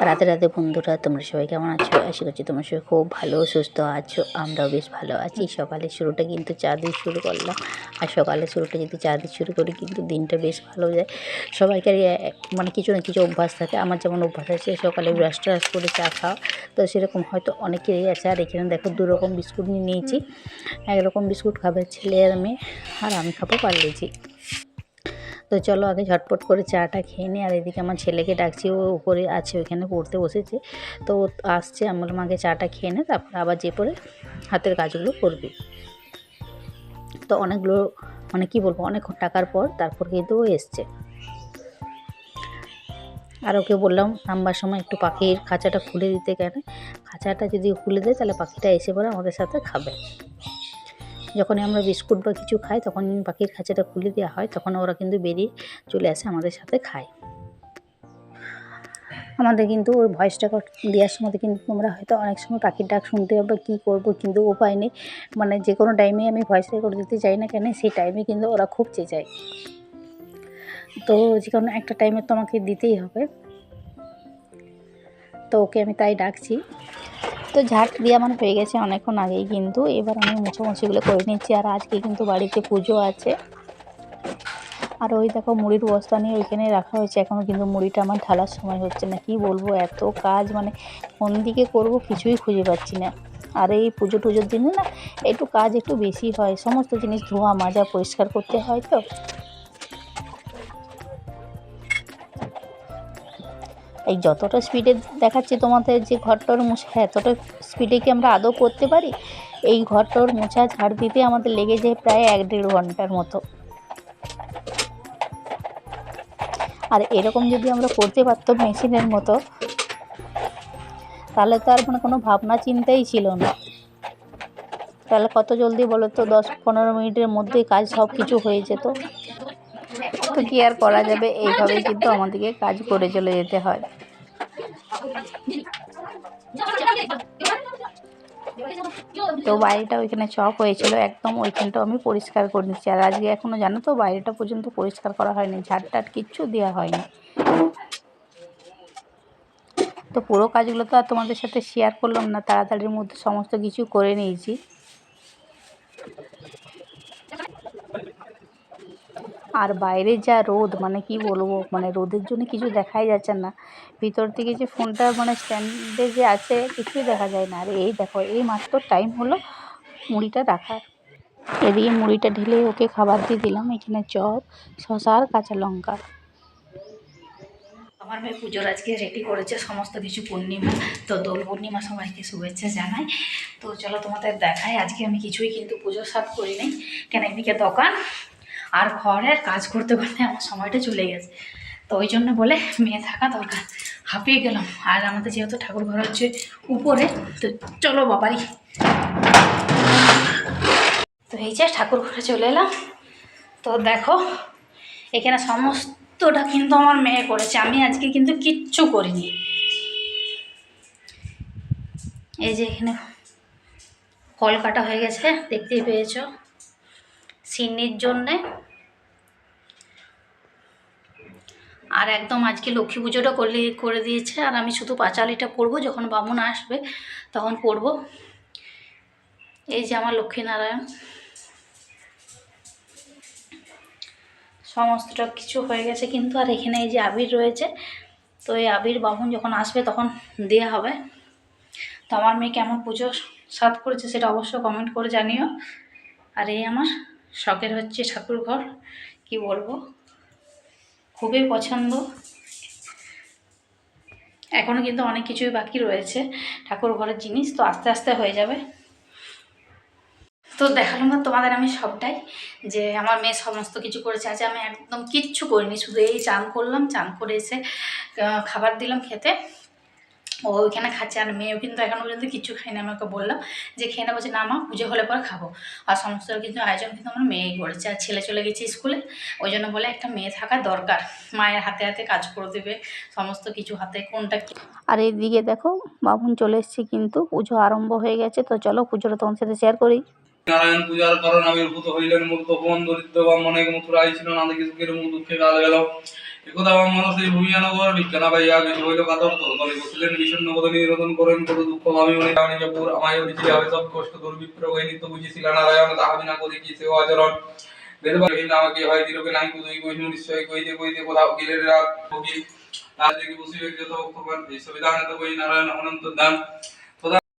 রাতে রাতে বন্ধুরা, তোমরা সবাই কেমন আছো? আশা করছি তোমরা সবাই খুব ভালো, সুস্থ আছো, আমরাও বেশ ভালো আছি। সকালের শুরুটা কিন্তু চা দিয়ে শুরু করলাম। আর সকালের শুরুটা যদি চা দিয়ে শুরু করি, কিন্তু দিনটা বেশ ভালো যায়। সবাইকারই মানে কিছু না কিছু অভ্যাস থাকে। আমার যেমন অভ্যাস আছে, সকালে ব্রাশ ট্রাশ করে চা খাওয়া। তো সেরকম হয়তো অনেকেরই আছে। আর এখানে দেখো দু রকম বিস্কুট নিয়ে নিয়েছি। একরকম বিস্কুট খাবে ছেলে আর মেয়ে, আর আমি খাব পারলেছি তো চলো আগে ঝটপট করে চাটা খেয়ে নিই। আর এদিকে আমার ছেলেকে ডাকছি, ও উপরে আছে, ওইখানে পড়তে বসেছে। তো আসছে, আমি বললাম, আগে চাটা খেয়ে নে, তারপর আবার যে পরে হাতের কাজগুলো করবি। তো অনেকগুলো মানে কি বলব অনেক টাকার পর তারপর কিন্তু ও এসছে। আর ওকে বললাম, নামবার সময় একটু পাখির খাঁচাটা খুলে দিতে কেন? খাঁচাটা যদি খুলে দেয়, তাহলে পাখিটা এসে পরে আমাদের সাথে খাবে। যখনই আমরা বিস্কুট বা কিছু খাই, তখন পাখির খাঁচাটা খুলে দেওয়া হয়, তখন ওরা কিন্তু বেরিয়ে চলে আসে আমাদের সাথে খায়। আমাদের কিন্তু ওই ভয়েসটা দেওয়ার সময় কিন্তু তোমরা হয়তো অনেক সময় পাখির ডাক শুনতে হবে কী করব, কিন্তু উপায় নেই। মানে যে কোনো টাইমে আমি ভয়েস রেকর্ড দিতে চাই না কেন, সেই টাইমে কিন্তু ওরা খুব চেঁচায়। তো যে কোনো একটা টাইমে তোমাকে দিতেই হবে। তো ওকে আমি তাই ডাকছি। তো ঝাঁট দিয়ে আমার হয়ে গেছে অনেকক্ষণ আগেই কিন্তু। এবার আমি মোছামুছিগুলো করে নিচ্ছি আর আজকে কিন্তু বাড়িতে পুজো আছে। আর ওই দেখো মুড়ির বস্তা নিয়ে ওইখানে রাখা হয়েছে। এখনও কিন্তু মুড়িটা আমার ঢালার সময় হচ্ছে না। কি বলব, এত কাজ মানে কোন দিকে করব কিছুই খুঁজে পাচ্ছি না। আর এই পুজো টুজোর দিনে না একটু কাজ একটু বেশি হয়। সমস্ত জিনিস ধোয়া, মাজা পরিষ্কার করতে হয় তো। এই যতটা স্পিডে দেখাচ্ছি তোমাদের যে ঘরটার মোছা এতটা স্পিডে কি আমরা আদৌ করতে পারি? এই ঘরটার মোছা ঝাড় দিতে আমাদের লেগে যায় প্রায় এক দেড় ঘণ্টার মতো। আর এরকম যদি আমরা করতে পারতাম মেশিনের মতো, তাহলে তো আর মানে কোনো ভাবনা চিন্তাই ছিল না। তাহলে কত জলদি বলো তো, দশ পনেরো মিনিটের মধ্যেই কাজ সব কিছু হয়ে যেত। তো কি আর করা যাবে? এইভাবেই কিন্তু আমাদেরকে কাজ করে চলে যেতে হয়। তো বাইরেটা ওইখানে চক হয়েছিল, একদম ওইখানটাও আমি পরিষ্কার করে নিচ্ছি। আর আজকে এখনও জানো তো বাইরেটা পর্যন্ত পরিষ্কার করা হয়নি, ঝাড় টাট কিচ্ছু দেওয়া হয়নি। তো পুরো কাজগুলো তো আর তোমাদের সাথে শেয়ার করলাম না, তাড়াতাড়ির মধ্যে সমস্ত কিছু করে নিয়েছি। আর বাইরে যা রোদ মানে কি বলব মানে রোদের জন্য কিছু দেখাই যাচ্ছে না। ভিতর থেকে যে ফোনটা মানে স্ট্যান্ডে যে আছে, কিছুই দেখা যায় না। আর এই দেখো, এই মাত্র টাইম হলো মুড়িটা রাখার। এদিকে মুড়িটা ঢেলে ওকে খাবার দিয়ে দিলাম, এখানে চপ শশা আর কাঁচা লঙ্কা। আমার মেয়ে পুজোর আজকে রেডি করেছে সমস্ত কিছু, পূর্ণিমা, তো দোল পূর্ণিমা সবাইকে শুভেচ্ছা জানাই। তো চলো তোমাদের দেখায় আজকে আমি কিছুই কিন্তু পুজোর সাথ করি নাই কেন, এদিকে দোকান আর ঘরের কাজ করতে করতে আমার সময়টা চলে গেছে। তো ওই জন্য বলে মেয়ে থাকা দরকার। হাঁপিয়ে গেলাম। আর আমাদের যেহেতু ঠাকুর ঘর হচ্ছে উপরে, তো চলো বাবারি তো এই যে ঠাকুর ঘরে চলে এলাম। তো দেখো, এখানে সমস্তটা কিন্তু আমার মেয়ে করেছে। আমি আজকে কিন্তু কিচ্ছু করিনি। এই যে এখানে কলকাটা হয়ে গেছে, দেখতেই পেয়েছ। সিন্নির জন্যে। আর একদম আজকে লক্ষ্মী পুজোটা করলে, করে দিয়েছে। আর আমি শুধু পাঁচালিটা পরবো, যখন বামুন আসবে তখন পরবো। এই যে আমার লক্ষ্মীনারায়ণ। সমস্তটা কিছু হয়ে গেছে কিন্তু, আর এখানে এই যে আবির রয়েছে, তো এই আবির বামুন যখন আসবে তখন দেওয়া হবে। তো আমার মেয়ে কেমন পুজো সাত করেছে সেটা অবশ্যই কমেন্ট করে জানিও। আর এই আমার শখের হচ্ছে ঠাকুর ঘর কি বলব? খুবই পছন্দ। এখনও কিন্তু অনেক কিছুই বাকি রয়েছে ঠাকুর ঘরের জিনিস, তো আস্তে আস্তে হয়ে যাবে। তো দেখালাম না তোমাদের আমি সবটাই, যে আমার মেয়ে সমস্ত কিছু করেছে। আজ আমি একদম কিচ্ছু করিনি, শুধু এই চান করলাম, চান করে এসে খাবার দিলাম খেতে। ও ওইখানে খাচ্ছে আর মেয়েও কিন্তু এখনও পর্যন্ত কিচ্ছু খাইনি আমি ওকে বললাম যে খেয়ে নেব যে না মা পুজো হলে পরে খাব। আর সমস্ত কিন্তু আয়োজন কিন্তু আমার মেয়েই করেছে। আর ছেলে চলে গেছে স্কুলে ওই জন্য বলে একটা মেয়ে থাকা দরকার। মায়ের হাতে হাতে কাজ করে দেবে সমস্ত কিছু হাতে কোনটা কি? আর এইদিকে দেখো বাবুন চলে এসছে কিন্তু পুজো আরম্ভ হয়ে গেছে। তো চলো পুজোটা তোমার সাথে শেয়ার করি। নারায়ণ পূজার কারণ আবির্ভূত হইলেন মূল তপন দরিদ্র বা মনে মথুরাই ছিল নাদিকে সুখের মুখ দুঃখে কাল গেল। একদা আমার মনসে ভূমিয়ানগর, বিজ্ঞানা ভাইয়া কিছু হইল কাতর তলে বসিলেন, বিষণ্ণ পদ নিরোধন করেন কত দুঃখ ভাবি মনে আমি জপুর আমায় অরিচি হবে সব কষ্ট দুর্বিপ্র হয়ে নিত্য বুঝিছিল নারায়ণ তাহাবি না করি কি সেও আচরণ। আমাকে হয় দিরকে নাই, কুদই কইনু নিশ্চয় কইতে কইতে কোথাও গেলে রাত। তার দেখি বসি হয়ে যত ভক্তগণ, এই সংবিধানে তো বই নারায়ণ অনন্ত দান।